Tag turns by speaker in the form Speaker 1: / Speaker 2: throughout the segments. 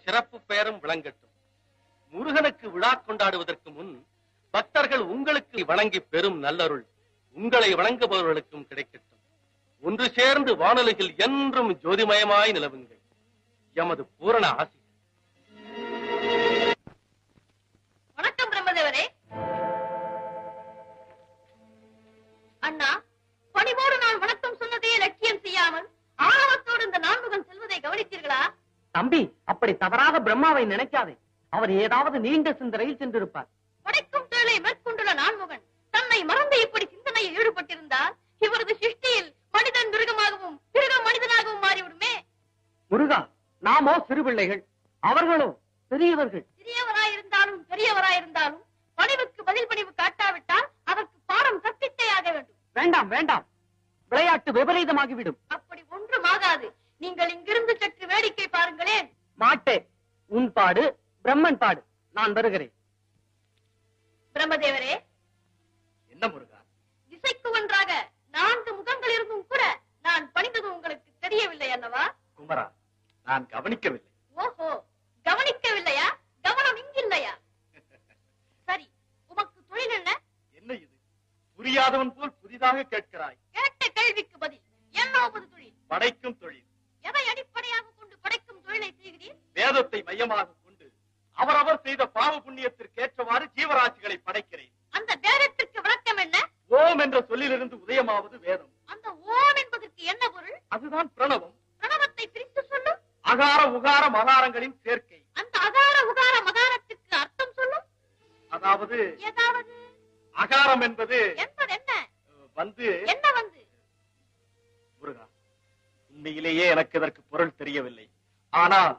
Speaker 1: சிறப்பு பெயரும் விளங்கட்டும். முருகனுக்கு விழா கொண்டாடுவதற்கு முன் பக்தர்கள் உங்களுக்கு வணங்கி பெறும் நல்லருள் உங்களை வணங்குபவர்களுக்கும் கிடைக்கட்டும். ஒன்று சேர்ந்து வானொலியில் என்றும் ஜோதிமயமாய் நிலவுங்கள். எமது பூரண ஆசி.
Speaker 2: வணக்கம் பிரம்மதேவரே. அண்ணா பணிவோடு நான் வணக்கம் சொன்னதையே லட்சியம் செய்யாமல் ஆணவத்தோடு இந்த நான்முகன் செல்வதை கவனித்தீர்களா?
Speaker 3: தம்பி அப்படி தவறாக பிரம்மாவை நினைக்காதே. அவர் ஏதாவது நீண்ட சிந்தனையில் சென்றிருப்பார்.
Speaker 2: படைக்கும் தொழிலை மேற்கொண்டுள்ள நான்முகன். தன்னை மறந்து இப்படி சிந்தனையில் ஈடுபட்டிருந்தால் இவரது சிருஷ்டியில் மனிதன் மிருகமாகவும் மிருகம் மனிதனாகவும் மாறிவிடுமே.
Speaker 3: முருகா நாமோ சிறு பிள்ளைகள் அவர்களோ பெரியவர்கள்.
Speaker 2: சிறியவராயிருந்தாலும் பெரியவராயிருந்தாலும் பணிவுக்கு பதில் பணிவு காட்டாவிட்டால் அதற்கு பாடம் கற்பித்தே ஆக வேண்டும்.
Speaker 3: வேண்டாம் வேண்டாம். விளையாட்டு விபரீதமாகிவிடும்.
Speaker 2: அப்படி ஒன்றும் ஆகாது. நீங்கள் இங்கிருந்து சற்று வேடிக்கை பாருங்களேன்.
Speaker 3: மாட்டேன் உன் பாடு பிரம்மன் பாடு. நான் வருகிறேன்.
Speaker 2: பிரம்மதேவரே.
Speaker 1: என்ன முருகா?
Speaker 2: திசைக்கு ஒன்றாக நான்கு முகங்கள் இருந்தும் கூட நான் பணிந்தது உங்களுக்கு தெரியவில்லை அல்லவா?
Speaker 1: குமரா நான் கவனிக்கவில்லை
Speaker 2: ஓஹோ கவனிக்கவில்லையா கவனம் இங்கில்லையா சரி உமக்கு தொழில் என்ன
Speaker 1: என்ன இது புரியாதவன் போல் புதிதாக கேட்கிறாய்
Speaker 2: கேட்ட கேள்விக்கு பதில் என்னாவது தொழில்
Speaker 1: படைக்கும் தொழில்
Speaker 2: எதை அடிப்படையாக கொண்டு படைக்கும் தொழிலை செய்கிறீர்
Speaker 1: வேதத்தை மையமாக கொண்டு அவரவர் செய்த பாவ புண்ணியத்திற்கேற்றவாறு ஜீவராசிகளை படைக்கிறேன்
Speaker 2: அந்த வேதத்திற்கு விளக்கம் என்ன
Speaker 1: ஓம் என்ற சொல்லிலிருந்து உதயமாவது வேதம்
Speaker 2: அந்த ஓம் என்பதற்கு என்ன பொருள்
Speaker 1: அதுதான் பிரணவம்.
Speaker 2: பிரணவத்தை பிரித்து சொல்லும்
Speaker 1: அகார உகார மகாரங்களின் சேர்க்கை.
Speaker 2: அந்த அகார உகார மகாரத்திற்கு அர்த்தம் சொல்லும்
Speaker 1: அதாவது
Speaker 2: ஏதாவது.
Speaker 1: அகாரம் என்பது
Speaker 2: என்ன?
Speaker 1: வந்து
Speaker 2: என்ன வந்து?
Speaker 1: முருகா உண்மையிலேயே எனக்கு இதற்கு பொருள் தெரியவில்லை. ஆனால்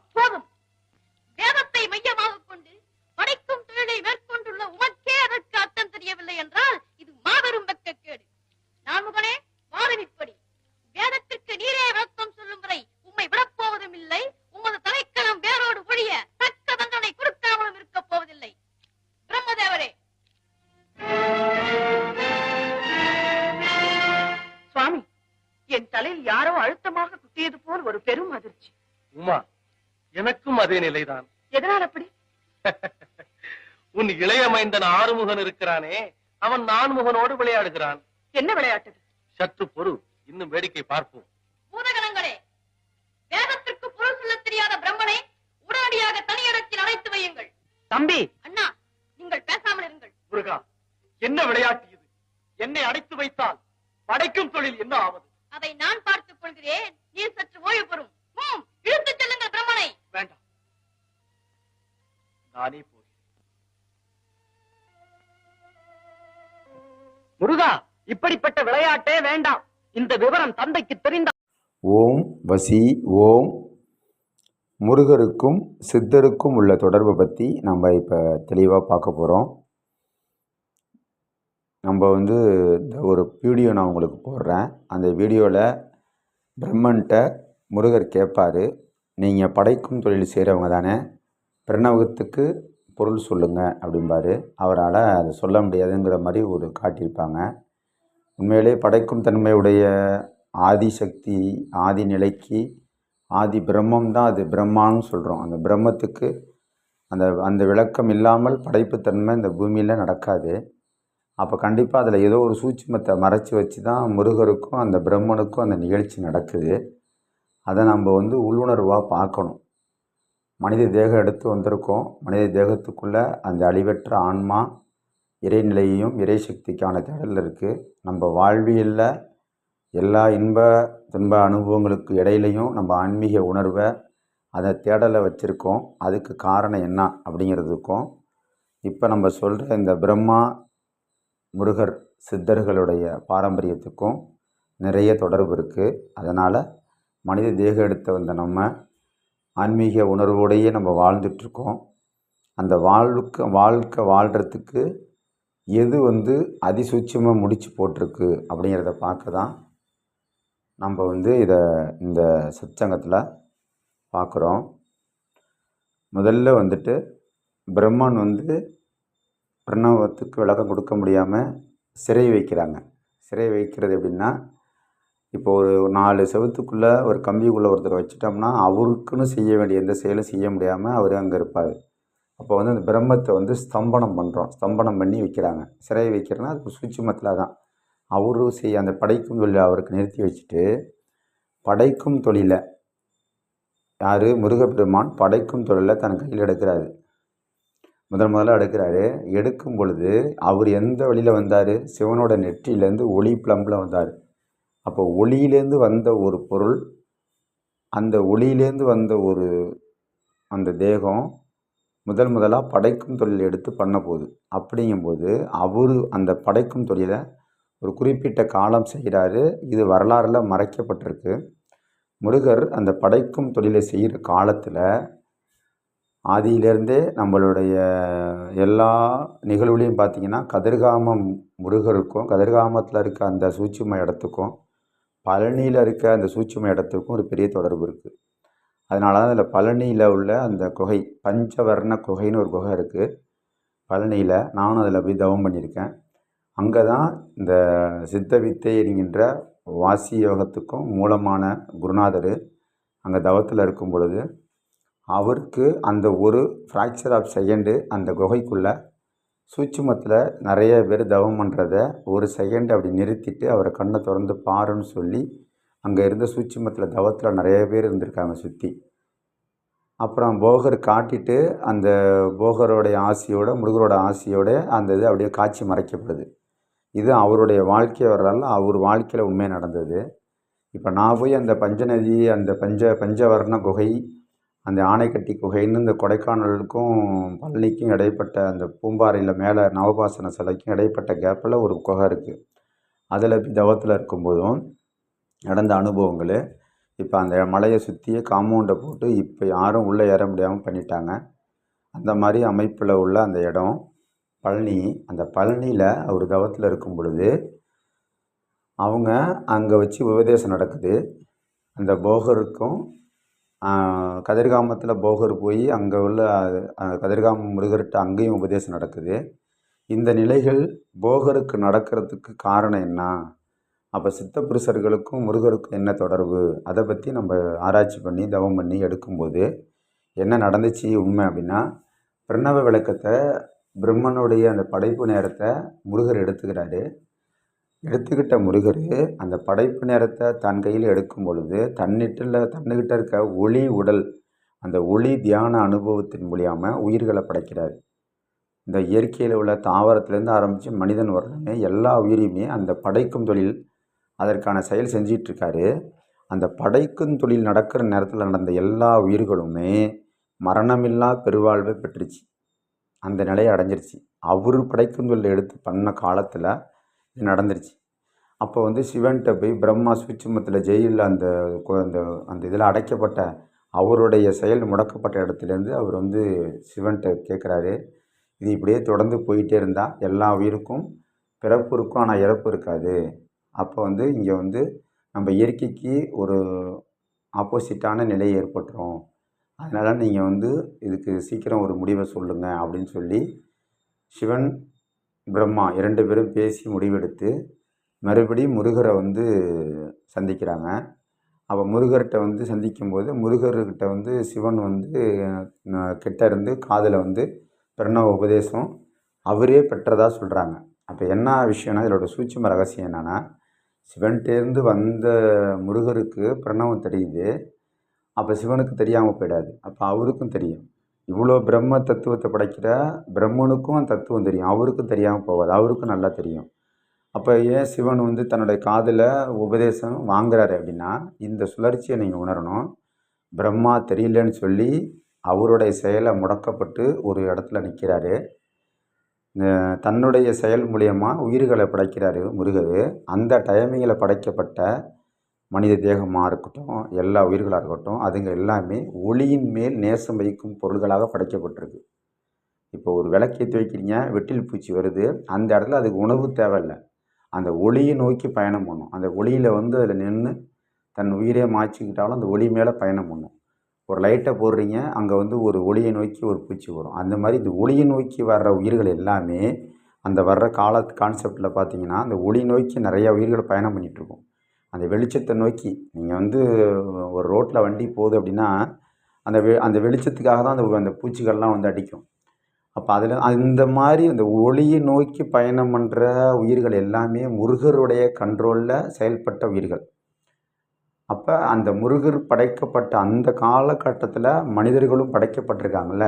Speaker 1: அதே நிலைதான்.
Speaker 3: எதனால் அப்படி?
Speaker 1: உன் இளைய மைந்தன் ஆறுமுகன் இருக்கிறானே அவன் நான்முகனோடு விளையாடுகிறான்.
Speaker 3: என்ன விளையாட்டு
Speaker 1: சற்று பொறு இன்னும் வேடிக்கை பார்ப்போம்.
Speaker 2: பூதகணங்களே வேதத்திற்கு பொருள் சொல்லத் தெரியாத பிரம்மனை உடனடியாக தனியிடத்தில் அழைத்து வையுங்கள்.
Speaker 3: தம்பி!
Speaker 2: அண்ணா நீங்கள் பேசாமல் இருங்கள்.
Speaker 1: முருகா என்ன விளையாட்டு இது? என்னை அடைத்து வைத்தால் படைக்கும் தொழில் என்ன ஆவது?
Speaker 2: அதை நான் பார்த்துக் கொள்கிறேன். நீர் சற்று ஓய்வு பெறும். இழுத்துச் செல்லுங்கள் பிரம்மனை.
Speaker 1: வேண்டாம். நானே போகிறேன்.
Speaker 3: முருகா இப்படிப்பட்ட விளையாட்டே வேண்டாம். இந்த விவரம் தந்தைக்கு தெரிந்த
Speaker 4: ஓம் வசி ஓம். முருகருக்கும் சித்தருக்கும் உள்ள தொடர்பை பற்றி நம்ம இப்போ தெளிவாக பார்க்க போகிறோம் நம்ம வந்து இந்த ஒரு வீடியோ நான் உங்களுக்கு போடுறேன். அந்த வீடியோவில் பிரம்மன்ட்ட முருகர் கேட்பார் நீங்கள் படைக்கும் தொழில் செய்கிறவங்க தானே. பிரணவத்துக்கு பொருள் சொல்லுங்கள் அப்படிம்பாரு. அவரால் அதை சொல்ல முடியாதுங்கிற மாதிரி ஒரு காட்டியிருப்பாங்க. உண்மையிலே படைக்கும் தன்மையுடைய ஆதிசக்தி ஆதி நிலைக்கு ஆதி பிரம்மம் தான் அது பிரம்மான்னு சொல்கிறோம் அந்த பிரம்மத்துக்கு அந்த அந்த விளக்கம் இல்லாமல் படைப்புத்தன்மை இந்த பூமியில் நடக்காது. அப்போ கண்டிப்பாக அதில் ஏதோ ஒரு சூட்சமத்தை மறைச்சி வச்சு தான் முருகருக்கும் அந்த பிரம்மனுக்கும் அந்த நிகழ்ச்சி நடக்குது. அதை நம்ம வந்து உள்ளுணர்வாக பார்க்கணும். மனித தேகம் எடுத்து வந்திருக்கோம். மனித தேகத்துக்குள்ளே அந்த அழிவற்ற ஆன்மா இறைநிலையையும் இறைசக்திக்கான தேடல் இருக்குது நம்ம வாழ்வியலில் எல்லா இன்ப துன்ப அனுபவங்களுக்கு இடையிலையும் நம்ம ஆன்மீக உணர்வை அதை தேடலை வச்சுருக்கோம். அதுக்கு காரணம் என்ன அப்படிங்கிறதுக்கும் இப்போ நம்ம சொல்கிற இந்த பிரம்மா முருகர் சித்தர்களுடைய பாரம்பரியத்துக்கும் நிறைய தொடர்பு இருக்குது அதனால் மனித தேகம் எடுத்து வந்த நம்ம ஆன்மீக உணர்வோடையே நம்ம வாழ்ந்துட்டுருக்கோம். அந்த வாழ்வுக்கு வாழ்க்கை வாழ்கிறதுக்கு எது வந்து அதிசூட்சமாக முடிச்சு போட்டிருக்கு அப்படிங்கிறத பார்க்க தான் நம்ம வந்து இதை இந்த சத்சங்கத்தில் பார்க்குறோம். முதல்ல வந்துட்டு பிரம்மன் வந்து பிரணவத்துக்கு விளக்கம் கொடுக்க முடியாமல் சிறை வைக்கிறாங்க. சிறை வைக்கிறது எப்படின்னா இப்போ ஒரு நாலு செவத்துக்குள்ளே ஒரு கம்பிக்குள்ளே ஒருத்தரை வச்சுட்டோம்னா அவருக்குன்னு செய்ய வேண்டிய எந்த செயலும் செய்ய முடியாமல் அவர் அங்கே இருப்பார். அப்போ வந்து அந்த பிரம்மத்தை வந்து ஸ்தம்பனம் பண்ணுறோம் ஸ்தம்பனம் பண்ணி வைக்கிறாங்க. சிறையை வைக்கிறேன்னா அது சூட்சுமத்தில் தான் அவரு செய்ய அந்த படைக்கும் தொழிலை அவருக்கு நிறுத்தி வச்சுட்டு படைக்கும் தொழிலை யார்? முருகப்பெருமான் படைக்கும் தொழிலை தன் கையில் எடுக்கிறாரு. முதல் முதல்ல எடுக்கிறாரு. எடுக்கும் பொழுது அவர் எந்த வழியில் வந்தார்? சிவனோட நெற்றியிலேருந்து ஒளி பிளம்பில் வந்தார். அப்போ ஒளியிலேருந்து வந்த ஒரு பொருள் அந்த ஒளியிலேருந்து வந்த ஒரு அந்த தேகம் முதல் முதலாக படைக்கும் தொழில் எடுத்து பண்ண போகுது அப்படிங்கும்போது அவர் அந்த படைக்கும் தொழிலை ஒரு குறிப்பிட்ட காலம் செய்கிறாரு இது வரலாறில் மறைக்கப்பட்டிருக்கு. முருகர் அந்த படைக்கும் தொழிலை செய்கிற காலத்தில் ஆதியிலேருந்தே நம்மளுடைய எல்லா நிகழ்வுலையும் பார்த்தீங்கன்னா கதிர்காமம் முருகருக்கும் கதிர்காமத்தில் இருக்க அந்த சூட்சும இடத்துக்கும் பழனியில் இருக்க அந்த சூட்சும இடத்துக்கும் ஒரு பெரிய தொடர்பு இருக்குது அதனால தான் அதில் பழனியில் உள்ள அந்த குகை பஞ்சவர்ண குகைன்னு ஒரு குகை இருக்குது பழனியில் நானும் அதில் போய் தவம் பண்ணியிருக்கேன். அங்கே தான் இந்த சித்த வித்தை என்கின்ற வாசி யோகத்துக்கும் மூலமான குருநாதர் அங்கே தவத்தில் இருக்கும் பொழுது அவருக்கு அந்த ஒரு ஃப்ராக்சர் ஆஃப் செகண்டு அந்த குகைக்குள்ளே சூட்சுமத்தில் நிறைய பேர் தவம் பண்ணுறத ஒரு செகண்ட் அப்படி நிறுத்திட்டு அவரை கண்ணை திறந்து பாருன்னு சொல்லி அங்கே இருந்த சூட்சுமத்தில் தவத்தில் நிறைய பேர் இருந்திருக்காங்க சுற்றி அப்புறம் போகர் காட்டிட்டு அந்த போகரோடைய ஆசையோட முருகரோட ஆசையோட அந்த இது அப்படியே காட்சி மறைக்கப்படுது. இது அவருடைய வாழ்க்கை வரலாறு அவர் வாழ்க்கையில் உண்மை நடந்தது. இப்போ நான் போய் அந்த பஞ்சநதி அந்த பஞ்ச பஞ்சவர்ண குகை அந்த ஆனைக்கட்டி குகைன்னு இந்த கொடைக்கானலுக்கும் பழனிக்கும் இடைப்பட்ட அந்த பூம்பாறையில் மேலே நவபாசன சிலைக்கும் இடைப்பட்ட கேப்பில் ஒரு குகை இருக்குது அதில் போய் தவத்தில் இருக்கும்போதும் நடந்த அனுபவங்கள் இப்போ அந்த மலையை சுற்றியே காம்பவுண்டை போட்டு இப்போ யாரும் உள்ளே ஏற முடியாமல் பண்ணிட்டாங்க. அந்த மாதிரி அமைப்பில் உள்ள அந்த இடம் பழனி அந்த பழனியில் அவர் தவத்தில் இருக்கும் பொழுது அவங்க அங்கே வச்சு உபதேசம் நடக்குது. அந்த போகருக்கும் கதிர்காமத்தில் போகர் போய் அங்கே உள்ள கதிர்காம முருகர்கிட்ட அங்கேயும் உபதேசம் நடக்குது. இந்த நிலைகள் போகருக்கு நடக்கிறதுக்கு காரணம் என்ன? அப்போ சித்தப்புருஷர்களுக்கும் முருகருக்கும் என்ன தொடர்பு? அதை பற்றி நம்ம ஆராய்ச்சி பண்ணி தவம் பண்ணி எடுக்கும்போது என்ன நடந்துச்சு உண்மை அப்படின்னா பிரணவ விளக்கத்தை பிரம்மனுடைய அந்த படைப்பு நேரத்தை முருகர் எடுத்துக்கிறாரு. எடுத்துக்கிட்ட முருகர் அந்த படைப்பு நேரத்தை தன் கையில் எடுக்கும் பொழுது தன்னிட்டில் தன்னுக்கிட்ட இருக்க ஒளி உடல் அந்த ஒளி தியான அனுபவத்தின் மூலியாமல் உயிர்களை படைக்கிறார். இந்த இயற்கையில் உள்ள தாவரத்துலேருந்து ஆரம்பித்து மனிதன் வரலுமே எல்லா உயிரையுமே அந்த படைக்கும் தொழில் அதற்கான செயல் செஞ்சிட்ருக்காரு அந்த படைக்கும் தொழில் நடக்கிற நேரத்தில் நடந்த எல்லா உயிர்களுமே மரணமில்லா பெருவாழ்வை பெற்றுச்சு. அந்த நிலையை அடைஞ்சிருச்சு. அவர் படைக்கும் தொழில் எடுத்து பண்ண காலத்தில் இது நடந்துருச்சு. அப்போ வந்து சிவன்கிட்ட போய் பிரம்மா சுவிச்சுமத்தில் ஜெயிலில் அந்த அந்த அந்த இதில் அடைக்கப்பட்ட அவருடைய செயல் முடக்கப்பட்ட இடத்துலேருந்து அவர் வந்து சிவன்கிட்ட கேட்குறாரு இது இப்படியே தொடர்ந்து போயிட்டே இருந்தால் எல்லா உயிருக்கும் பிறப்பு இருக்கும் ஆனால் இறப்பு இருக்காது. அப்போ வந்து இங்கே வந்து நம்ம இயற்கைக்கு ஒரு ஆப்போசிட்டான நிலை ஏற்பட்டுரும் அதனால் நீங்கள் வந்து இதுக்கு சீக்கிரம் ஒரு முடிவை சொல்லுங்கள் அப்படின்னு சொல்லி சிவன் பிரம்மா இரண்டு பேரும் பேசி முடிவெடுத்து மறுபடியும் முருகரை வந்து சந்திக்கிறாங்க. அப்போ முருகர்கிட்ட வந்து சந்திக்கும்போது முருகர்கிட்ட வந்து சிவன் வந்து கிட்ட இருந்து காதில் வந்து பிரணவ உபதேசம் அவரே பெற்றதாக சொல்கிறாங்க அப்போ என்ன விஷயம்னா இதோட சூட்சம ரகசியம் என்னென்னா சிவன்கிட்டேருந்து வந்த முருகருக்கு பிரணவம் தெரியுது. அப்போ சிவனுக்கு தெரியாமல் போயிடாது. அப்போ அவருக்கும் தெரியும். இவ்வளோ பிரம்ம தத்துவத்தை படைக்கிற பிரம்மனுக்கும் அந்த தத்துவம் தெரியும். அவருக்கும் தெரியாமல் போகாது. அவருக்கும் நல்லா தெரியும். அப்போ ஏன் சிவன் வந்து தன்னுடைய காதில் உபதேசம் வாங்குறாரு அப்படின்னா இந்த சுழற்சியை நீங்கள் உணரணும். பிரம்மா தெரியலன்னு சொல்லி அவருடைய செயலை முடக்கப்பட்டு ஒரு இடத்துல நிற்கிறாரு தன்னுடைய செயல் மூலியமாக உயிர்களை படைக்கிறாரு முருகர். அந்த டைமிங்கில் படைக்கப்பட்ட மனித தேகமாக இருக்கட்டும் எல்லா உயிர்களாக இருக்கட்டும் அதுங்க எல்லாமே ஒளியின் மேல் நேசம் வைக்கும் பொருள்களாக படைக்கப்பட்டிருக்கு. இப்போ ஒரு விளக்கேற்றி வைக்கிறீங்க வெட்டில் பூச்சி வருது அந்த இடத்துல அதுக்கு உணவு தேவையில்லை. அந்த ஒளியை நோக்கி பயணம் பண்ணும். அந்த ஒளியில் வந்து அதில் நின்று தன் உயிரே மாய்ச்சிக்கிட்டாலும் அந்த ஒளி மேலே பயணம் பண்ணும். ஒரு லைட்டை போடுறீங்க அங்கே வந்து ஒரு ஒளியை நோக்கி ஒரு பூச்சி வரும். அந்த மாதிரி இந்த ஒளியை நோக்கி வர்ற உயிர்கள் எல்லாமே அந்த வர்ற கால கான்செப்டில் பார்த்தீங்கன்னா அந்த ஒளி நோக்கி நிறையா உயிர்கள் பயணம் பண்ணிகிட்ருக்கும் அந்த வெளிச்சத்தை நோக்கி. நீங்கள் வந்து ஒரு ரோட்டில் வண்டி போகுது அப்படின்னா அந்த வெ அந்த வெளிச்சத்துக்காக தான் அந்த அந்த பூச்சிகள்லாம் வந்து அடிக்கும். அப்போ அதில் அந்த மாதிரி அந்த ஒளியை நோக்கி பயணம் பண்ணுற உயிர்கள் எல்லாமே முருகருடைய கண்ட்ரோலில் செயல்பட்ட உயிர்கள். அப்போ அந்த முருகர் படைக்கப்பட்ட அந்த காலகட்டத்தில் மனிதர்களும் படைக்கப்பட்டிருக்காங்கல்ல.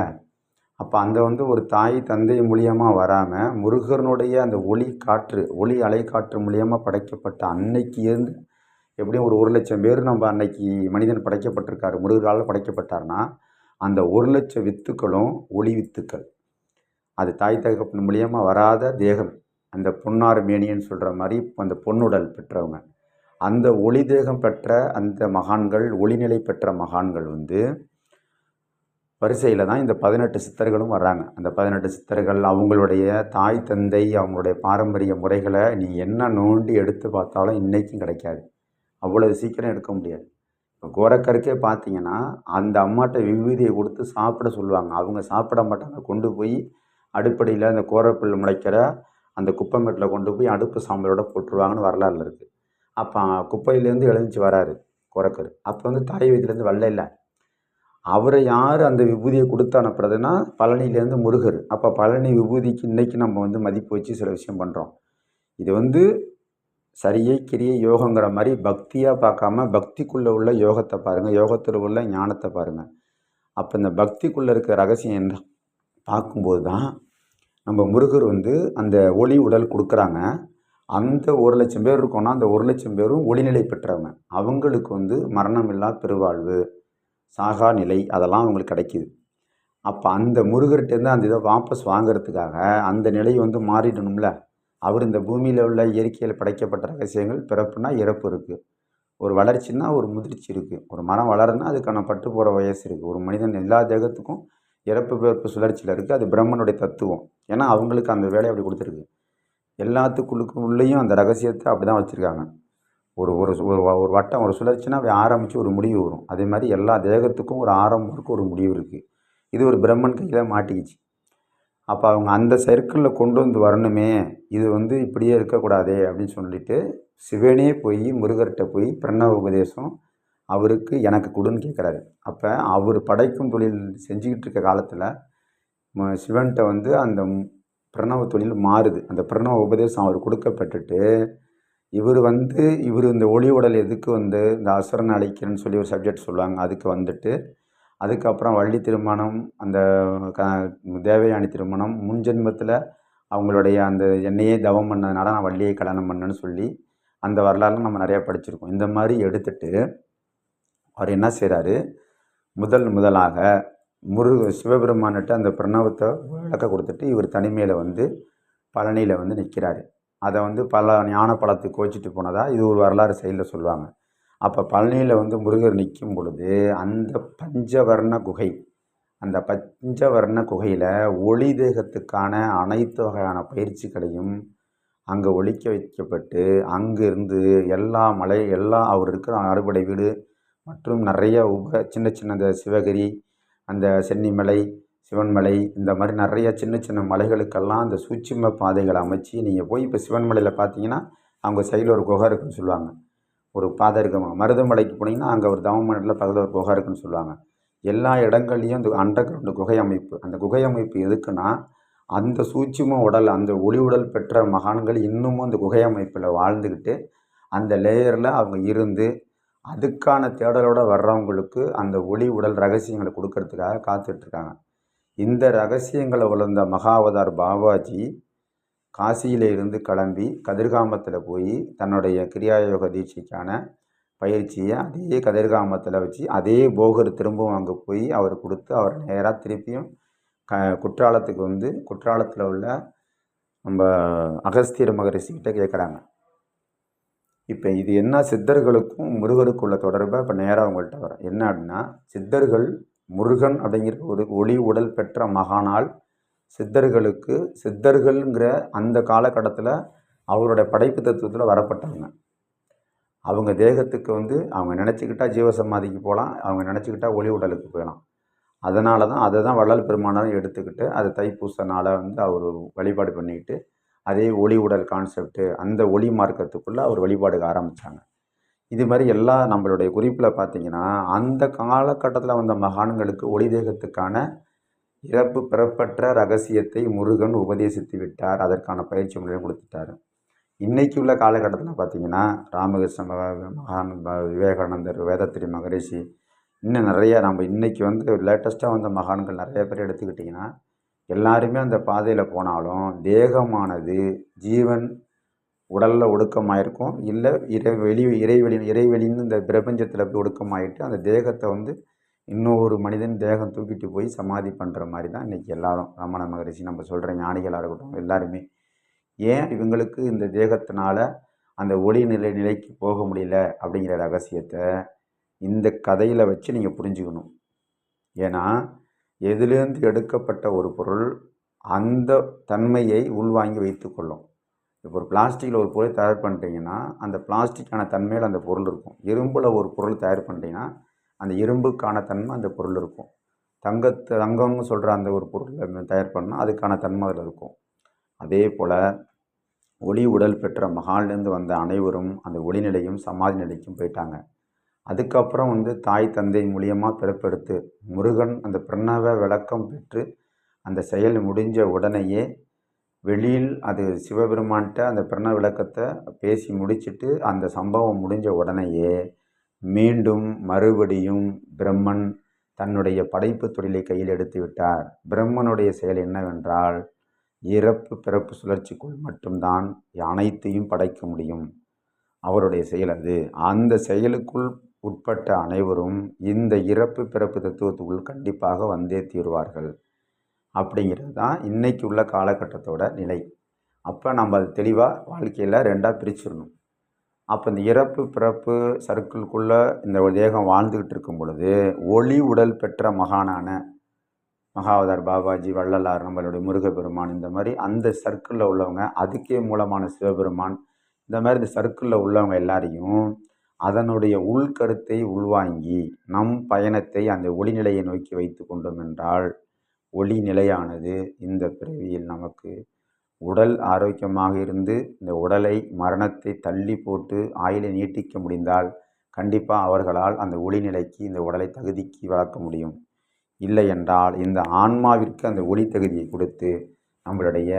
Speaker 4: அப்போ அந்த வந்து ஒரு தாய் தந்தை மூலியமாக வராமல் முருகனுடைய அந்த ஒளி காற்று ஒளி அலை காற்று மூலியமாக படைக்கப்பட்ட அன்னைக்கு இருந்து எப்படியும் ஒரு ஒரு லட்சம் பேர் நம்ம அன்னைக்கு மனிதன் படைக்கப்பட்டிருக்காரு முருகரால் படைக்கப்பட்டார்னா அந்த ஒரு லட்சம் வித்துக்களும் ஒளி வித்துக்கள். அது தாய் தகப்பன் மூலியமாக வராத தேகம். அந்த பொன்னார் மேனின்னு சொல்கிற மாதிரி அந்த பொன்னுடல் பெற்றவங்க. அந்த ஒளி தேகம் பெற்ற அந்த மகான்கள் ஒளிநிலை பெற்ற மகான்கள் வந்து வரிசையில் தான் இந்த பதினெட்டு சித்தர்களும் வர்றாங்க. அந்த பதினெட்டு சித்தர்கள் அவங்களுடைய தாய் தந்தை அவங்களுடைய பாரம்பரிய முறைகளை நீ என்ன நோண்டி எடுத்து பார்த்தாலும் இன்றைக்கும் கிடைக்காது. அவ்வளவு சீக்கிரம் எடுக்க முடியாது. இப்போ கோரக்கருக்கே பார்த்தீங்கன்னா அந்த அம்மாட்ட விபூதியை கொடுத்து சாப்பிட சொல்லுவாங்க. அவங்க சாப்பிட மாட்டாங்க. கொண்டு போய் அடுப்படியில் அந்த கோரப்புல் முளைக்கிற அந்த குப்பைமேட்டில் கொண்டு போய் அடுப்பு சாம்பலோட போட்டுருவாங்கன்னு வரலாறுல இருக்குது அப்போ குப்பையிலேருந்து எழுந்துச்சு வராரு கோரக்கர். அப்போ வந்து தாய் வீட்டிலேருந்து வரல இல்லை. அவரை யார் அந்த விபூதியை கொடுத்து அனுப்புறதுன்னா பழனியிலேருந்து முருகர். அப்போ பழனி விபூதிக்கு இன்றைக்கி நம்ம வந்து மதிப்பு வச்சு சில விஷயம் பண்ணுறோம் இது வந்து சரியை கிரியை யோகங்கிற மாதிரி பக்தியாக பார்க்காம பக்திக்குள்ளே உள்ள யோகத்தை பாருங்கள் யோகத்தில் உள்ள ஞானத்தை பாருங்கள் அப்போ இந்த பக்திக்குள்ளே இருக்க ரகசியம் என்ன? பார்க்கும்போது தான் நம்ம முருகர் வந்து அந்த ஒளி உடல் கொடுக்குறாங்க. அந்த ஒரு லட்சம் பேர் இருக்கோன்னா அந்த ஒரு லட்சம் பேரும் ஒளிநிலை பெற்றவங்க. அவங்களுக்கு வந்து மரணமில்லா பெருவாழ்வு சாகா நிலை அதெல்லாம் அவங்களுக்கு கிடைக்கிது. அப்போ அந்த முருகர்கிட்டேருந்து அந்த இதை வாபஸ் வாங்குறதுக்காக அந்த நிலை வந்து மாறிடணும்ல. அவர் இந்த பூமியில் உள்ள இயற்கையில் படைக்கப்பட்ட ரகசியங்கள் பிறப்புனா இறப்பு இருக்குது ஒரு வளர்ச்சின்னா ஒரு முதிர்ச்சி இருக்குது ஒரு மரம் வளருன்னா அதுக்கான பட்டு போகிற வயசு இருக்குது ஒரு மனிதன் எல்லா தேகத்துக்கும் இறப்பு பிறப்பு சுழற்சியில் இருக்குது அது பிரம்மனுடைய தத்துவம். ஏன்னா அவங்களுக்கு அந்த வேலையை அப்படி கொடுத்துருக்கு. எல்லாத்துக்குள்ளுக்கும் உள்ளேயும் அந்த ரகசியத்தை அப்படி தான் வச்சுருக்காங்க. ஒரு ஒரு ஒரு ஒரு வட்டம் ஒரு சுழற்சினா அப்படி ஆரம்பித்து ஒரு முடிவு வரும். அதே மாதிரி எல்லா தேகத்துக்கும் ஒரு ஆரம்பம் இருக்குது ஒரு முடிவு இருக்குது இது ஒரு பிரம்மன் கையில் மாட்டிக்கிச்சு. அப்போ அவங்க அந்த சர்க்கிளில் கொண்டு வந்து வரணுமே இது வந்து இப்படியே இருக்கக்கூடாதே அப்படின்னு சொல்லிட்டு சிவனே போய் முருகர்கிட்ட போய் பிரணவ உபதேசம் அவருக்கு எனக்கு கொடுன்னு கேட்குறாரு அப்போ அவர் படைக்கும் தொழில் செஞ்சுக்கிட்டு இருக்க காலத்தில் ம- சிவன்கிட்ட வந்து அந்த பிரணவ தொழில் மாறுது. அந்த பிரணவ உபதேசம் அவர் கொடுக்கப்பட்டுட்டு இவர் வந்து இவர் இந்த ஒளி உடல் எதுக்கு வந்து இந்த அசுரன் அழைக்கிறேன்னு சொல்லி ஒரு சப்ஜெக்ட் சொல்லுவாங்க. அதுக்கு வந்துட்டு அதுக்கப்புறம் வள்ளி திருமணம் அந்த க தேவயானி திருமணம் முன் ஜென்மத்தில் அவங்களுடைய அந்த என்னையே தவம் பண்ணதுனால நான் வள்ளியை கல்யாணம் பண்ணேன்னு சொல்லி அந்த வரலாறுலாம் நம்ம நிறையா படிச்சிருக்கோம். இந்த மாதிரி எடுத்துட்டு அவர் என்ன செய்கிறாரு முதல் முதலாக முருக சிவபெருமான்கிட்ட அந்த பிரணவத்தை விளக்க கொடுத்துட்டு இவர் தனிமையில் வந்து பழனியில் வந்து நிற்கிறாரு அதை வந்து பல ஞான பழத்துக்கு கோச்சிட்டு போனதாக இது ஒரு வரலாறு செயலில் சொல்லுவாங்க. அப்போ பழனியில் வந்து முருகர் நிற்கும் பொழுது அந்த பஞ்சவர்ண குகை அந்த பஞ்சவர்ண குகையில் ஒளி தேகத்துக்கான அனைத்து வகையான பயிற்சிகளையும் அங்கே ஒழிக்க வைக்கப்பட்டு அங்கிருந்து எல்லா மலை எல்லா அவர் இருக்கிற அறுபடை வீடு மற்றும் நிறைய உப சின்ன சின்ன இந்த சிவகிரி அந்த சென்னிமலை சிவன்மலை இந்த மாதிரி நிறைய சின்ன சின்ன மலைகளுக்கெல்லாம் அந்த சூட்சிம பாதைகளை அமைச்சு நீங்கள் போய் இப்போ சிவன்மலையில் பார்த்தீங்கன்னா அவங்க சைடில் ஒரு குகை இருக்குன்னு சொல்லுவாங்க. ஒரு பாதை இருக்குமா மருதமலைக்கு போனீங்கன்னா அங்கே ஒரு தவமண்டலில் பக்கத்தில் ஒரு குகை இருக்குன்னு சொல்லுவாங்க. எல்லா இடங்கள்லையும் அந்த அண்டர் கிரவுண்டு குகை அமைப்பு. அந்த குகை அமைப்பு எதுக்குன்னா அந்த சூட்சும உடல் அந்த ஒளி உடல் பெற்ற மகான்கள் இன்னமும் அந்த குகை அமைப்பில் வாழ்ந்துக்கிட்டு அந்த லேயரில் அவங்க இருந்து அதுக்கான தேடலோடு வர்றவங்களுக்கு அந்த ஒளி உடல் ரகசியங்களை கொடுக்கறதுக்காக காத்துட்ருக்காங்க இந்த ரகசியங்களை உணர்ந்த மகாவதார் பாபாஜி காசியில இருந்து கிளம்பி கதிர்காமத்தில் போய் தன்னுடைய கிரியாயோக தீட்சைக்கான பயிற்சியை அதே கதிர்காமத்தில் வச்சு அதே போகர் திரும்பவும் அங்கே போய் அவர் கொடுத்து அவர் நேராக திருப்பியும் க குற்றாலத்துக்கு வந்து குற்றாலத்தில் உள்ள நம்ம அகஸ்தியர் மகரிஷிக்கிட்ட கேட்குறாங்க இப்போ இது என்ன சித்தர்களுக்கும் முருகருக்கும் உள்ள தொடர்பாக இப்போ நேராக உங்கள்கிட்ட வரேன் என்ன அப்படின்னா சித்தர்கள் முருகன் அப்படிங்கிற ஒரு ஒளி உடல் பெற்ற மகானால் சித்தர்களுக்கு சித்தர்கள்ங்கிற அந்த காலகட்டத்தில் அவருடைய படைப்பு தத்துவத்தில் வரப்பட்டவங்க. அவங்க தேகத்துக்கு வந்து அவங்க நினச்சிக்கிட்டால் ஜீவசமாதிக்கு போகலாம் அவங்க நினச்சிக்கிட்டா ஒளி உடலுக்கு போகலாம் அதனால தான் அதை தான் வள்ளல் பெருமானாரும் எடுத்துக்கிட்டு அது தைப்பூச நாளை வந்து அவர் வழிபாடு பண்ணிக்கிட்டு அதே ஒளி உடல் கான்செப்ட்டு அந்த ஒளி மார்க்கத்துக்குள்ளே அவர் வழிபாடுக்கு ஆரம்பித்தாங்க இது மாதிரி எல்லா நம்மளுடைய குறிப்பில் பார்த்திங்கன்னா அந்த காலகட்டத்தில் வந்த மகான்களுக்கு ஒளி தேகத்துக்கான இறப்பு பிறப்பற்ற ரகசியத்தை முருகன் உபதேசித்து விட்டார். அதற்கான பயிற்சி முறையை கொடுத்துட்டார். இன்னைக்கு உள்ள காலகட்டத்தில் பார்த்தீங்கன்னா ராமகிருஷ்ண மகான் விவேகானந்தர் வேதத்திரி மகரிஷி இன்னும் நிறைய நம்ம இன்னைக்கு வந்து லேட்டஸ்ட்டாக வந்த மகான்கள் நிறைய பேர் எடுத்துக்கிட்டிங்கன்னா எல்லாருமே அந்த பாதையில் போனாலும் தேகமானது ஜீவன் உடலில் ஒடுக்கமாயிருக்கும். இல்லை இறை வெளி இறைவெளி இறைவெளின்னு இந்த பிரபஞ்சத்தில் போய் ஒடுக்கமாயிட்டு அந்த தேகத்தை வந்து இன்னொரு மனிதன் தேகம் தூக்கிட்டு போய் சமாதி பண்ணுற மாதிரி தான் இன்றைக்கி எல்லாரும் ரமண மகரிஷி நம்ம சொல்கிற ஞானிகளாக இருக்கட்டும் எல்லாருமே. ஏன் இவங்களுக்கு இந்த தேகத்தினால அந்த ஒளி நிலை நிலைக்கு போக முடியல அப்படிங்கிற ரகசியத்தை இந்த கதையில் வச்சு நீங்கள் புரிஞ்சுக்கணும். ஏன்னா எதிலேருந்து எடுக்கப்பட்ட ஒரு பொருள் அந்த தன்மையை உள்வாங்கி வைத்துக்கொள்ளும் இப்போ ஒரு பிளாஸ்டிக்கில் ஒரு பொருள் தயார் பண்ணிட்டீங்கன்னா அந்த பிளாஸ்டிக்கான தன்மையில் அந்த பொருள் இருக்கும். இரும்பில் ஒரு பொருள் தயார் பண்ணிட்டீங்கன்னா அந்த இரும்புக்கான தன்மை அந்த பொருள் இருக்கும். தங்கத்தை தங்கம்னு சொல்கிற அந்த ஒரு பொருளை தயார் பண்ணால் அதுக்கான தன்மை அதில் இருக்கும். அதே போல் ஒளி உடல் பெற்ற மகான்லேருந்து வந்த அனைவரும் அந்த ஒளி நிலையும் சமாதி நிலைக்கும் போயிட்டாங்க. அதுக்கப்புறம் வந்து தாய் தந்தை மூலியமாக பிறப்பெடுத்து முருகன் அந்த பிரணவ விளக்கம் பெற்று அந்த செயல் முடிஞ்ச உடனேயே வெளியில் அது சிவபெருமான்கிட்ட அந்த பிரணவ விளக்கத்தை பேசி முடிச்சிட்டு அந்த சம்பவம் முடிஞ்ச உடனேயே மீண்டும் மறுபடியும் பிரம்மன் தன்னுடைய படைப்பு தொழிலை கையில் எடுத்து விட்டார். பிரம்மனுடைய செயல் என்னவென்றால் இறப்பு பிறப்பு சுழற்சிக்குள் மட்டும்தான் அனைத்தையும் படைக்க முடியும். அவருடைய செயல் அது. அந்த செயலுக்குள் உட்பட்ட அனைவரும் இந்த இறப்பு பிறப்பு தத்துவத்துக்குள் கண்டிப்பாக வந்தே தீருவார்கள். அப்படிங்கிறது தான் இன்னைக்கு உள்ள காலகட்டத்தோட நிலை. அப்போ நம்ம அது தெளிவாக வாழ்க்கையில் ரெண்டாக பிரிச்சிடணும். அப்போ இந்த இறப்பு பிறப்பு சர்க்கிள்குள்ளே இந்த தேகம் வாழ்ந்துக்கிட்டு இருக்கும் பொழுது ஒளி உடல் பெற்ற மகானான மகாவதார் பாபாஜி வள்ளலார் நம்மளுடைய முருகப்பெருமான் இந்த மாதிரி அந்த சர்க்கிளில் உள்ளவங்க அதுக்கே மூலமான சிவபெருமான் இந்த மாதிரி இந்த சர்க்கிளில் உள்ளவங்க எல்லாரையும் அதனுடைய உள்கருத்தை உள்வாங்கி நம் பயணத்தை அந்த ஒளிநிலையை நோக்கி வைத்து கொண்டோம் என்றால் ஒளி நிலையானது இந்த பிறவியில் நமக்கு உடல் ஆரோக்கியமாக இருந்து இந்த உடலை மரணத்தை தள்ளி போட்டு ஆயுளை நீட்டிக்க முடிந்தால் கண்டிப்பாக அவர்களால் அந்த ஒளி நிலைக்கு இந்த உடலை தகுதிக்கு வளர்க்க முடியும். இல்லை என்றால் இந்த ஆன்மாவிற்கு அந்த ஒளி தகுதியை கொடுத்து நம்மளுடைய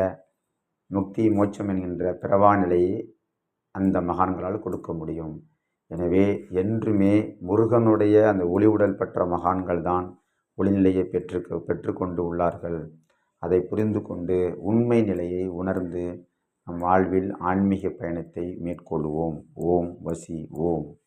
Speaker 4: முக்தி மோட்சம் என்கின்ற பிறவா நிலையை அந்த மகான்களால் கொடுக்க முடியும். எனவே என்றுமே முருகனுடைய அந்த ஒளி உடல் பெற்ற மகான்கள் தான் ஒளிநிலையை பெற்று பெற்றுக்கொண்டு உள்ளார்கள். அதை புரிந்து கொண்டு உண்மை நிலையை உணர்ந்து நம் வாழ்வில் ஆன்மீக பயணத்தை மேற்கொள்வோம். ஓம் வசி ஓம்.